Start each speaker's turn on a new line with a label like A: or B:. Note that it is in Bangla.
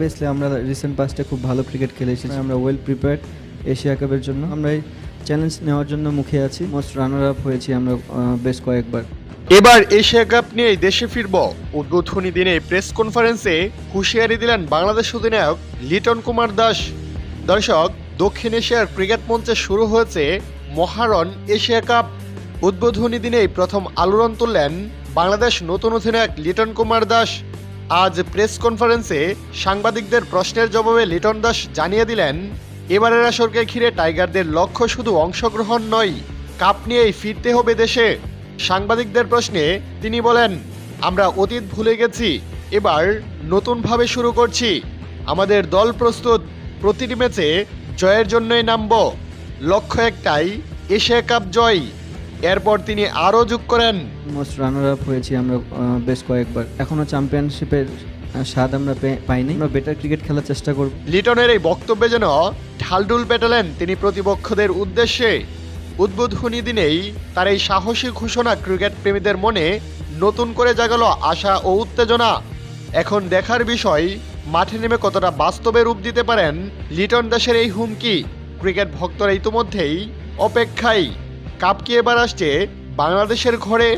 A: অবভিয়াসলি আমরা রিসেন্ট পাস্টে খুব ভালো ক্রিকেট খেলে এসেছি আমরা ওয়েল প্রিপেয়ার্ড এশিয়া কাপের জন্য। আমরা এই চ্যালেঞ্জ নেওয়ার জন্য মুখে আছি। মোস্ট রানার আপ হয়েছি আমরা বেশ কয়েকবার।
B: এবার এশিয়া কাপ নিয়ে দেশে ফিরব। উদ্বোধনী দিনে প্রেস কনফারেন্সে হুঁশিয়ারি দিলেন বাংলাদেশ অধিনায়ক লিটন কুমার দাস। দর্শক, দক্ষিণ এশিয়ার ক্রিকেট মঞ্চে শুরু হয়েছে মহারণ এশিয়া কাপ উদ্বোধনী দিনেই প্রথম আলোড়ন তুললেন বাংলাদেশ নতুন অধিনায়ক লিটন কুমার দাস। আজ প্রেস কনফারেন্সে সাংবাদিকদের প্রশ্নের জবাবে লিটন দাস জানিয়ে দিলেন, এবারের আসরকে ঘিরে টাইগারদের লক্ষ্য শুধু অংশগ্রহণ নয়, কাপ নিয়েই ফিরতে হবে দেশে। সাংবাদিকদের প্রশ্নে তিনি বলেন, আমরা অতীত ভুলে গেছি, এবার নতুনভাবে শুরু করছি। আমাদের দল প্রস্তুত, প্রতিটি ম্যাচে জয়ের জন্যই নামব। লক্ষ্য একটাই, এশিয়া কাপ জয়। এরপর তিনি আরও যোগ করেন।
A: মোস্ট রানার আপ হয়েছি আমরা বেশ কয়েকবার। এখনও চ্যাম্পিয়নশিপের স্বাদ আমরা পাইনি। আমরা বেটার ক্রিকেট খেলার চেষ্টা করব।
B: লিটনের এই বক্তব্যে যেন ঢালডুল পেটালেন তিনি প্রতিপক্ষদের উদ্দেশ্যে। উদ্বোধনী দিনেই তার এই সাহসী ঘোষণা ক্রিকেট প্রেমীদের মনে নতুন করে জাগালো আশা ও উত্তেজনা। এখন দেখার বিষয় মাঠে নেমে কতটা বাস্তবে রূপ দিতে পারেন লিটন দাসের এই হুমকি। ক্রিকেট ভক্তরা ইতিমধ্যেই অপেক্ষায়। কাপ কি এবার আসছে বাংলাদেশের ঘরে?